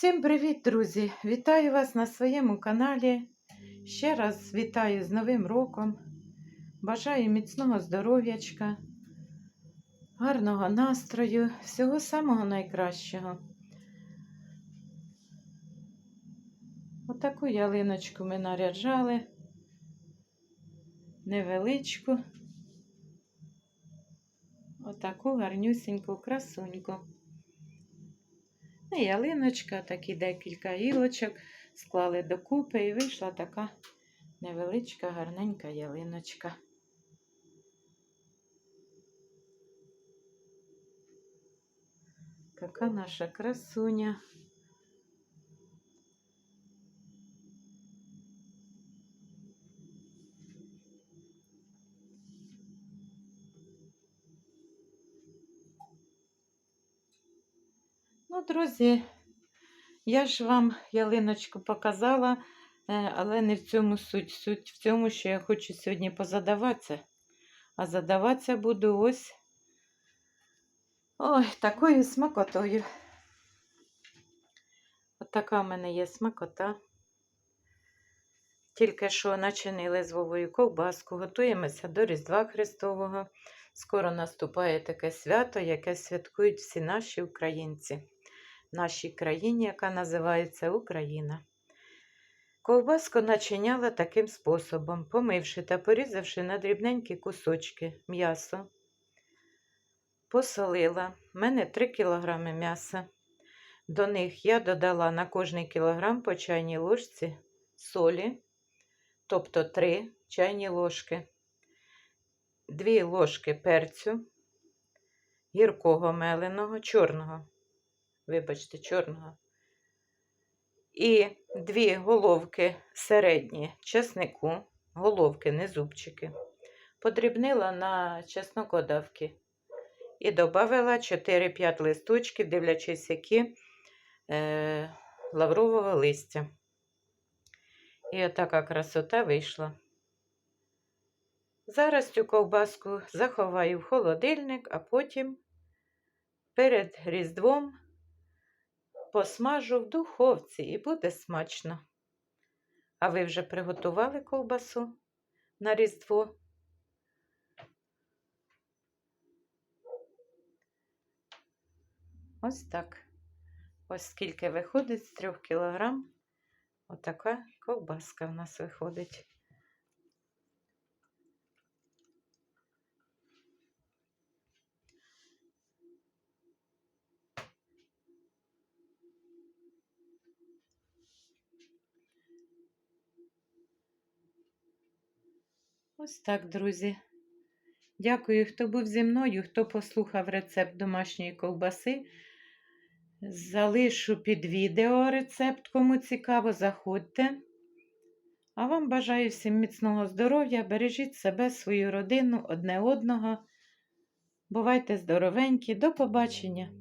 Всім привіт, друзі! Вітаю вас на своєму каналі. Ще раз вітаю з Новим роком. Бажаю міцного здоров'ячка, гарного настрою, всього самого найкращого. Отаку ялиночку ми наряджали. Невеличку. Отаку гарнюсіньку красуньку. Ну, ялиночка, такі декілька гілочок склали докупи і вийшла така невеличка, гарненька ялиночка. Така наша красуня. Ну, друзі, я ж вам ялиночку показала, е, але не в цьому суть. Суть в цьому, що я хочу сьогодні позадаватися. А задаватися буду ось ой, такою смакотою. От така в мене є смакота. Тільки що начинили з Вовою ковбаску, готуємося до Різдва Христового. Скоро наступає таке свято, яке святкують всі наші українці нашій країні, яка називається Україна. Ковбаску начиняла таким способом, помивши та порізавши на дрібненькі кусочки м'ясо. Посолила. У мене 3 кг м'яса. До них я додала на кожний кілограм по чайній ложці солі, тобто 3 чайні ложки, 2 ложки перцю, гіркого меленого, чорного вибачте, чорного. І дві головки середні чеснику, головки, не зубчики. Подрібнила на чеснокодавки. І додала 4-5 листочків, дивлячись, які е, лаврового листя. І отака красота вийшла. Зараз цю ковбаску заховаю в холодильник, а потім перед Різдвом посмажу в духовці і буде смачно. А ви вже приготували ковбасу на Різдво? Ось так. Ось скільки виходить з 3 кілограм. Отака ковбаска в нас виходить. Ось так, друзі. Дякую, хто був зі мною, хто послухав рецепт домашньої ковбаси. Залишу під відео рецепт, кому цікаво, заходьте. А вам бажаю всім міцного здоров'я, бережіть себе, свою родину, одне одного. Бувайте здоровенькі, до побачення!